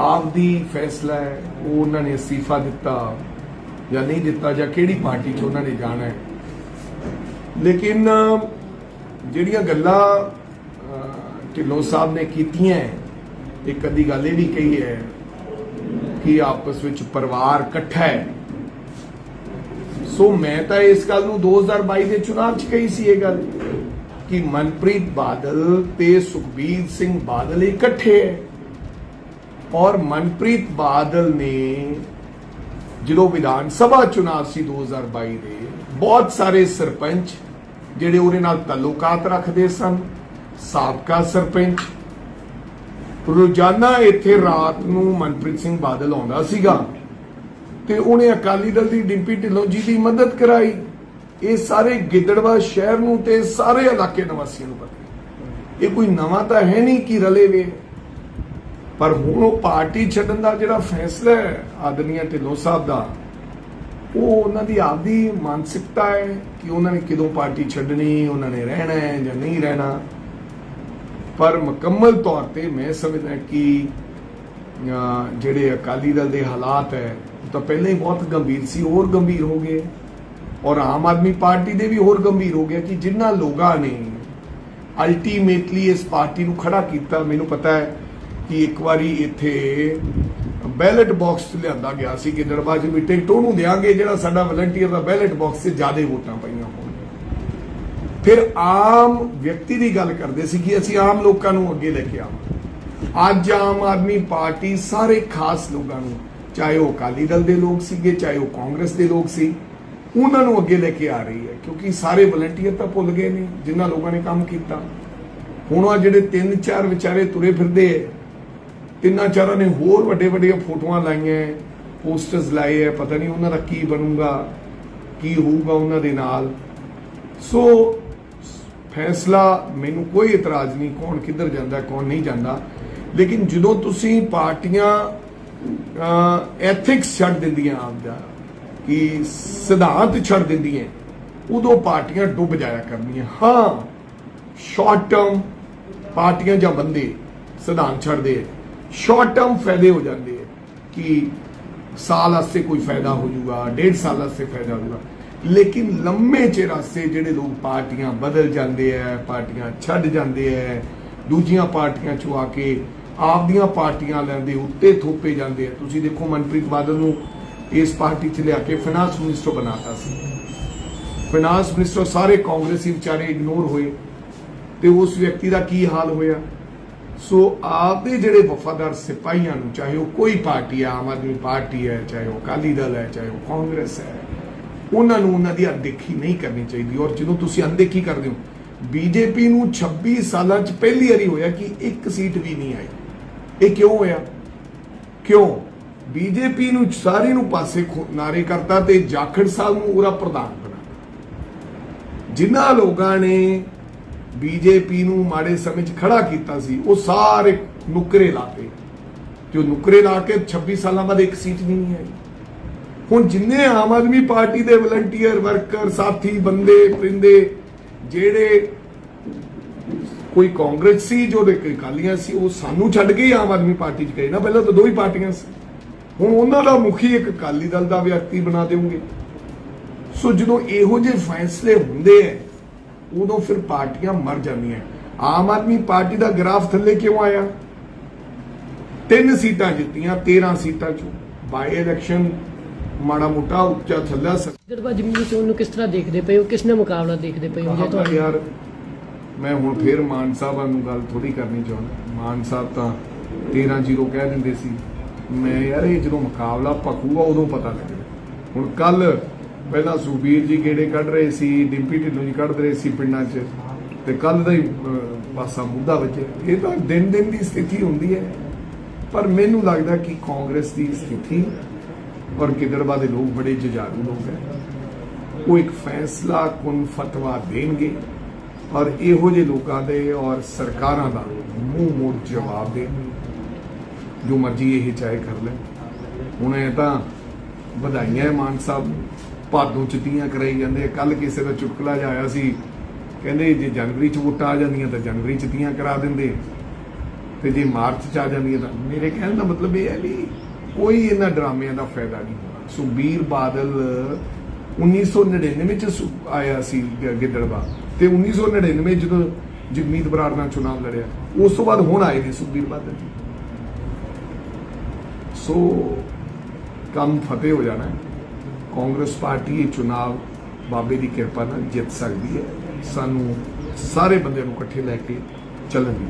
ਆਪਦੀ ਫੈਸਲਾ ਹੈ, ਉਹ ਉਹਨਾਂ ਨੇ ਅਸਤੀਫਾ ਦਿੱਤਾ ਜਾਂ ਨਹੀਂ ਦਿੱਤਾ ਜਾਂ ਕਿਹੜੀ ਪਾਰਟੀ 'ਚ ਉਹਨਾਂ ਨੇ ਜਾਣਾ ਹੈ। ਲੇਕਿਨ ਜਿਹੜੀਆਂ ਗੱਲਾਂ ਢਿੱਲੋਂ ਸਾਹਿਬ ਨੇ ਕੀਤੀਆਂ ਇੱਕ ਅੱਧੀ ਗੱਲ ਇਹ ਵੀ ਕਹੀ ਹੈ ਕਿ ਆਪਸ ਵਿੱਚ ਪਰਿਵਾਰ ਇਕੱਠਾ ਹੈ। ਸੋ ਮੈਂ ਤਾਂ ਇਸ ਗੱਲ ਨੂੰ 2022 ਦੇ ਚੁਣਾਵ 'ਚ ਕਹੀ ਸੀ ਇਹ ਗੱਲ ਕਿ ਮਨਪ੍ਰੀਤ ਬਾਦਲ ਤੇ ਸੁਖਬੀਰ ਸਿੰਘ ਬਾਦਲ ਇਕੱਠੇ ਹੈ। ਔਰ ਮਨਪ੍ਰੀਤ ਬਾਦਲ ਨੇ ਜਦੋਂ ਵਿਧਾਨ ਸਭਾ ਚੁਣਾਵ ਸੀ 2022 ਦੇ, ਬਹੁਤ ਸਾਰੇ ਸਰਪੰਚ ਜਿਹੜੇ ਉਹਦੇ ਨਾਲ ਤਾਲੁਕਾਤ ਰੱਖਦੇ ਸਨ, ਸਾਬਕਾ ਸਰਪੰਚ। ਰੋਜ਼ਾਨਾ ਇੱਥੇ ਰਾਤ ਨੂੰ ਮਨਪ੍ਰੀਤ ਸਿੰਘ ਬਾਦਲ ਆਉਂਦਾ ਸੀਗਾ ਤੇ ਉਹਨੇ ਅਕਾਲੀ ਦਲ ਦੀ ਡਿੰਪੀ ਢਿੱਲੋਂ ਜੀ ਦੀ ਮਦਦ ਕਰਾਈ। ਇਹ ਸਾਰੇ ਗਿੱਦੜਵਾ ਸ਼ਹਿਰ ਨੂੰ ਤੇ ਸਾਰੇ ਇਲਾਕੇ ਨਿਵਾਸੀਆਂ ਨੂੰ ਪਤਾ। ਇਹ ਕੋਈ ਨਵਾਂ ਤਾਂ ਹੈ ਨਹੀਂ ਕਿ ਰਲੇ ਵੇ। ਪਰ ਹੁਣ ਉਹ ਪਾਰਟੀ ਛੱਡਣ ਦਾ ਜਿਹੜਾ ਫੈਸਲਾ ਹੈ ਆਦਨੀਆ ਢਿੱਲੋਂ ਸਾਹਿਬ ਦਾ, ਉਹ ਉਹਨਾਂ ਦੀ ਆਪਦੀ ਮਾਨਸਿਕਤਾ ਹੈ ਕਿ ਉਹਨਾਂ ਨੇ ਕਿਦੋਂ ਪਾਰਟੀ ਛੱਡਣੀ, ਉਹਨਾਂ ਨੇ ਰਹਿਣਾ ਹੈ ਜਾਂ ਨਹੀਂ ਰਹਿਣਾ। ਪਰ ਮੁਕੰਮਲ ਤੌਰ ਤੇ ਮੈਂ ਸਮਝਦਾ ਕਿ ਜਿਹੜੇ ਅਕਾਲੀ ਦਲ ਦੇ ਹਾਲਾਤ ਹੈ, ਉਹ ਤਾਂ ਪਹਿਲਾਂ ਹੀ ਬਹੁਤ ਗੰਭੀਰ ਸੀ, ਹੋਰ ਗੰਭੀਰ ਹੋ ਗਏ। ਔਰ ਆਮ ਆਦਮੀ ਪਾਰਟੀ ਦੇ ਵੀ ਹੋਰ ਗੰਭੀਰ ਹੋ ਗਿਆ ਕਿ ਜਿਨ੍ਹਾਂ ਲੋਕਾਂ ਨੇ ਅਲਟੀਮੇਟਲੀ ਇਸ ਪਾਰਟੀ ਨੂੰ ਖੜਾ ਕੀਤਾ, ਮੈਨੂੰ ਪਤਾ ਹੈ ਕਿ ਇੱਕ ਵਾਰੀ ਇੱਥੇ ਬੈਲਟ ਬਾਕਸ ਲਿਆਂਦਾ ਗਿਆ ਸੀ ਕਿ ਦਰਬਾਰ ਵੀ ਟਿਕਟ ਉਹਨੂੰ ਦੇਾਂਗੇ ਜਿਹੜਾ ਸਾਡਾ ਵਲੰਟੀਅਰ ਦਾ ਬੈਲਟ ਬਾਕਸ 'ਚ ਜ਼ਿਆਦਾ ਵੋਟਾਂ ਪਈਆਂ ਹੋਣ। ਫਿਰ ਆਮ ਵਿਅਕਤੀ ਦੀ ਗੱਲ ਕਰਦੇ ਸੀ ਕਿ ਅਸੀਂ ਆਮ ਲੋਕਾਂ ਨੂੰ ਅੱਗੇ ਲੈ ਕੇ ਆਵਾਂ ਅੱਜ ਆਮ ਆਦਮੀ ਪਾਰਟੀ ਸਾਰੇ ਖਾਸ ਲੋਕਾਂ ਨੂੰ, ਚਾਹੇ ਉਹ ਅਕਾਲੀ ਦਲ ਦੇ ਲੋਕ ਸੀਗੇ, ਚਾਹੇ ਉਹ ਕਾਂਗਰਸ ਦੇ ਲੋਕ ਸੀ, ਉਹਨਾਂ ਨੂੰ ਅੱਗੇ ਲੈ ਕੇ ਆ ਰਹੀ ਹੈ, ਕਿਉਂਕਿ ਸਾਰੇ ਵਲੰਟੀਅਰ ਤਾਂ ਭੁੱਲ ਗਏ ਨੇ, ਜਿਨ੍ਹਾਂ ਲੋਕਾਂ ਨੇ ਕੰਮ ਕੀਤਾ। ਹੁਣ ਆ ਜਿਹੜੇ ਤਿੰਨ ਚਾਰ ਵਿਚਾਰੇ ਤੁਰੇ ਫਿਰਦੇ ਐ ਤਿੰਨਾਂ ਚਾਰਾਂ ਨੇ ਹੋਰ ਵੱਡੇ ਵੱਡੀਆਂ ਫੋਟੋਆਂ ਲਾਈਆਂ ਪੋਸਟਰਸ ਲਾਏ ਐ ਪਤਾ ਨਹੀਂ ਉਹਨਾਂ ਦਾ ਕੀ ਬਣੂਗਾ, ਕੀ ਹੋਊਗਾ ਉਹਨਾਂ ਦੇ ਨਾਲ। ਸੋ ਫੈਸਲਾ, ਮੈਨੂੰ ਕੋਈ ਇਤਰਾਜ਼ ਨਹੀਂ ਕੌਣ ਕਿੱਧਰ ਜਾਂਦਾ, ਕੌਣ ਨਹੀਂ ਜਾਂਦਾ। ਲੇਕਿਨ ਜਦੋਂ ਤੁਸੀਂ ਪਾਰਟੀਆਂ ਐਥਿਕਸ ਛੱਡ ਦਿੰਦੀਆਂ ਆਪਦਾ, ਕਿ ਸਿਧਾਂਤ ਛੱਡ ਦਿੰਦੀਆਂ, ਉਦੋਂ ਪਾਰਟੀਆਂ ਡੁੱਬ ਜਾਇਆ ਕਰਨੀਆਂ। ਹਾਂ ਸ਼ਾਰਟ ਟਰਮ ਪਾਰਟੀਆਂ ਜਾਂ ਬੰਦੇ ਸਿਧਾਂਤ ਛੱਡਦੇ ਸ਼ਾਰਟ ਟਰਮ ਫਾਇਦੇ ਹੋ ਜਾਂਦੇ ਹੈ ਕਿ ਸਾਲ ਵਾਸਤੇ ਕੋਈ ਫਾਇਦਾ ਹੋ ਜਾਊਗਾ ਡੇਢ ਸਾਲ ਵਾਸਤੇ ਫਾਇਦਾ ਹੋਊਗਾ ਲੇਕਿਨ ਲੰਮੇ ਚਿਰ ਵਾਸਤੇ ਜਿਹੜੇ ਲੋਕ ਪਾਰਟੀਆਂ ਬਦਲ ਜਾਂਦੇ ਐ ਪਾਰਟੀਆਂ ਛੱਡ ਜਾਂਦੇ ਐ ਦੂਜੀਆਂ ਪਾਰਟੀਆਂ ਚੋਂ ਆ ਕੇ ਆਪਦੀਆਂ ਪਾਰਟੀਆਂ ਲੈਂਦੇ ਉੱਤੇ ਥੋਪੇ ਜਾਂਦੇ ਐ ਤੁਸੀਂ ਦੇਖੋ ਮਨਪ੍ਰੀਤ ਬਾਦਲ ਨੂੰ ਇਸ ਪਾਰਟੀ 'ਚ ਲਿਆ ਕੇ ਫਾਈਨਾਂਸ ਮਿਨਿਸਟਰ ਬਣਾਤਾ ਸੀ ਫਾਈਨਾਂਸ ਮਿਨਿਸਟਰ ਸਾਰੇ ਕਾਂਗਰਸੀ ਵਿਚਾਰੇ ਇਗਨੋਰ ਹੋਏ ਤੇ ਉਸ ਵਿਅਕਤੀ ਦਾ ਕੀ ਹਾਲ ਹੋਇਆ ਸੋ ਆਪਦੇ ਜਿਹੜੇ ਵਫਾਦਾਰ ਸਿਪਾਹੀਆਂ ਨੂੰ, ਚਾਹੇ ਉਹ ਕੋਈ ਪਾਰਟੀ ਹੈ ਆਮ ਆਦਮੀ ਪਾਰਟੀ ਹੈ, ਚਾਹੇ ਉਹ ਅਕਾਲੀ ਦਲ ਹੈ, ਚਾਹੇ ਉਹ ਕਾਂਗਰਸ ਹੈ, ਉਹਨਾਂ ਨੂੰ ਉਹਨਾਂ ਦੀ ਅਣਦੇਖੀ ਨਹੀਂ ਕਰਨੀ ਚਾਹੀਦੀ। ਔਰ ਜਦੋਂ ਤੁਸੀਂ ਅਣਦੇਖੀ ਕਰਦੇ ਹੋ, ਬੀਜੇਪੀ ਨੂੰ 26 ਸਾਲਾਂ 'ਚ ਪਹਿਲੀ ਵਾਰੀ ਹੋਇਆ ਕਿ ਇੱਕ ਸੀਟ ਵੀ ਨਹੀਂ ਆਈ। ਇਹ ਕਿਉਂ ਹੋਇਆ? ਕਿਉਂ? ਬੀਜੇਪੀ ਨੂੰ ਸਾਰੇ ਨੂੰ ਪਾਸੇ ਖੋ- ਨਾਰੇ ਕਰਤਾ ਤੇ ਜਾਖੜ ਸਾਹਿਬ ਨੂੰ ਉਹਦਾ ਪ੍ਰਧਾਨ ਬਣਾ ਜਿਨ੍ਹਾਂ ਲੋਕਾਂ ਨੇ ਬੀਜੇਪੀ ਨੂੰ ਮਾੜੇ ਸਮੇਂ 'ਚ ਖੜਾ ਕੀਤਾ ਸੀ, ਉਹ ਸਾਰੇ ਨੁਕਰੇ ਲਾਤੇ ਤੇ ਉਹ ਨੁਕਰੇ ਲਾ ਕੇ 26 ਸਾਲਾਂ ਬਾਅਦ ਇੱਕ ਸੀਟ ਵੀ ਨਹੀਂ ਆਈ। ਹੁਣ ਜਿੰਨੇ ਆਮ ਆਦਮੀ ਪਾਰਟੀ ਦੇ ਵਲੰਟੀਅਰ, ਵਰਕਰ, ਸਾਥੀ, ਬੰਦੇ, ਪਰਿੰਦੇ, ਜਿਹੜੇ ਕੋਈ ਕਾਂਗਰਸ ਸੀ, ਜੋ ਦੇ ਕੋਈ ਅਕਾਲੀਆਂ ਸੀ, ਉਹ ਸਾਨੂੰ ਛੱਡ ਕੇ ਹੀ ਆਮ ਆਦਮੀ ਪਾਰਟੀ 'ਚ ਗਏ ਨਾ। ਪਹਿਲਾਂ ਤਾਂ ਦੋ ਹੀ ਪਾਰਟੀਆਂ ਸੀ। ਹੁਣ ਉਹਨਾਂ ਦਾ ਮੁਖੀ ਇੱਕ ਅਕਾਲੀ ਦਲ ਦਾ ਵਿਅਕਤੀ ਬਣਾ ਦੇਵੋਗੇ। ਸੋ ਜਦੋਂ ਇਹੋ ਜਿਹੇ ਫੈਸਲੇ ਹੁੰਦੇ ਐ ਉਦੋਂ ਫਿਰ ਪਾਰਟੀਆਂ ਮਰ ਜਾਂਦੀਆਂ। ਆਮ ਆਦਮੀ ਪਾਰਟੀ ਦਾ ਗ੍ਰਾਫ ਥੱਲੇ ਕਿਉਂ ਆਇਆ? ਤਿੰਨ ਸੀਟਾਂ ਜਿੱਤੀਆਂ 13 ਸੀਟਾਂ ਚੋਂ। ਬਾਈ ਇਲੈਕਸ਼ਨ ਮਾੜਾ ਮੋਟਾ ਉੱਚਾ ਥੱਲਾ ਗੜਵਾ ਜ਼ਮੀਨੀ ਚੋਣ ਨੂੰ ਕਿਸ ਤਰ੍ਹਾਂ ਦੇਖਦੇ ਪਏ ਹੋ? ਕਿਸ ਨਾਲ ਮੁਕਾਬਲਾ ਦੇਖਦੇ ਪਏ ਹੋ? ਜੇ ਤੁਹਾਨੂੰ ਯਾਰ ਮੈਂ ਹੁਣ ਫੇਰ ਮਾਨ ਸਾਹਿਬਾਂ ਨੂੰ ਗੱਲ ਥੋੜੀ ਕਰਨੀ ਚਾਹੁੰਦਾ। ਮਾਨ ਸਾਹਿਬ ਤਾਂ 13-0 ਕਹਿ ਦਿੰਦੇ ਸੀ। ਮੈਂ ਯਾਰ ਇਹ ਜਦੋਂ ਮੁਕਾਬਲਾ ਪੱਕੂਗਾ ਉਦੋਂ ਪਤਾ ਲੱਗੇਗਾ ਹੁਣ ਕੱਲ ਪਹਿਲਾਂ ਸੁਬੀਰ ਜੀ ਗੇੜੇ ਕੱਢ ਰਹੇ ਸੀ, ਡਿੰਪੀ ਢਿੱਲੋਂ ਜੀ ਕੱਢ ਰਹੇ ਸੀ ਪਿੰਡਾਂ 'ਚ, ਤੇ ਕੱਲ ਦਾ ਹੀ ਪਾਸਾ ਮੁੱਦਾ ਵੱਜੇ ਇਹ ਤਾਂ ਦਿਨ ਦਿਨ ਦੀ ਸਥਿਤੀ ਹੁੰਦੀ ਹੈ। ਪਰ ਮੈਨੂੰ ਲੱਗਦਾ ਕਿ ਕਾਂਗਰਸ ਦੀ ਸਥਿਤੀ ਔਰ ਗਿੱਦੜਬਾਹ ਦੇ ਲੋਕ ਬੜੇ ਜੁਝਾਰੂ ਲੋਕ ਹੈ। ਉਹ ਇੱਕ ਫੈਸਲਾ ਕੁਨ ਫਤਵਾ ਦੇਣਗੇ ਔਰ ਇਹੋ ਜਿਹੇ ਲੋਕਾਂ ਦੇ ਔਰ ਸਰਕਾਰਾਂ ਦਾ ਮੂੰਹ ਮੋੜ ਜਵਾਬ ਦੇਣਗੇ। ਜੋ ਮਰਜ਼ੀ ਇਹ ਚਾਹੇ ਕਰ ਲੈ ਹੁਣ ਇਹ ਤਾਂ ਵਧਾਈਆਂ ਹੈ ਮਾਨ ਸਾਹਿਬ ਨੂੰ। ਭਾਦੋਂ ਚਿੱਟੀਆਂ ਕਰਾਈ ਜਾਂਦੇ ਕੱਲ ਕਿਸੇ ਦਾ ਚੁਟਕਲਾ ਜਿਹਾ ਆਇਆ ਸੀ, ਕਹਿੰਦੇ ਜੇ ਜਨਵਰੀ ਚ ਵੋਟਾਂ ਆ ਜਾਂਦੀਆਂ ਤਾਂ ਜਨਵਰੀ ਚ ਤੀਆਂ ਕਰਾ ਦਿੰਦੇ। ਤੇ ਜੇ ਮਾਰਚ ਚ ਆ ਜਾਂਦੀਆਂ ਤਾਂ ਮੇਰੇ ਕਹਿਣ ਦਾ ਮਤਲਬ ਇਹ ਹੈ ਵੀ ਕੋਈ ਇਹਨਾਂ ਡਰਾਮਿਆਂ ਦਾ ਫਾਇਦਾ ਨਹੀਂ ਹੋਣਾ। ਸੁਖਬੀਰ ਬਾਦਲ 1999 ਚ ਸੁ- ਆਇਆ ਸੀ ਗ- ਗਿੱਦੜਵਾ ਤੇ 1999 ਜਦੋਂ ਜਗਮੀਤ ਬਰਾੜ ਨਾਲ ਚੁਣਾਵ ਲੜਿਆ, ਉਸ ਤੋਂ ਬਾਅਦ ਹੁਣ ਆਏ ਨੇ ਸੁਖਬੀਰ ਬਾਦਲ ਜੀ। ਸੋ ਕੰਮ ਫਤਿਹ ਹੋ ਜਾਣਾ ਕਾਂਗਰਸ ਪਾਰਟੀ ਇਹ ਚੁਣਾਵ ਬਾਬੇ ਦੀ ਕਿਰਪਾ ਨਾਲ ਜਿੱਤ ਸਕਦੀ ਹੈ। ਸਾਨੂੰ ਸਾਰੇ ਬੰਦੇ ਨੂੰ ਇਕੱਠੇ ਲੈ ਕੇ ਚੱਲਣ ਦੀ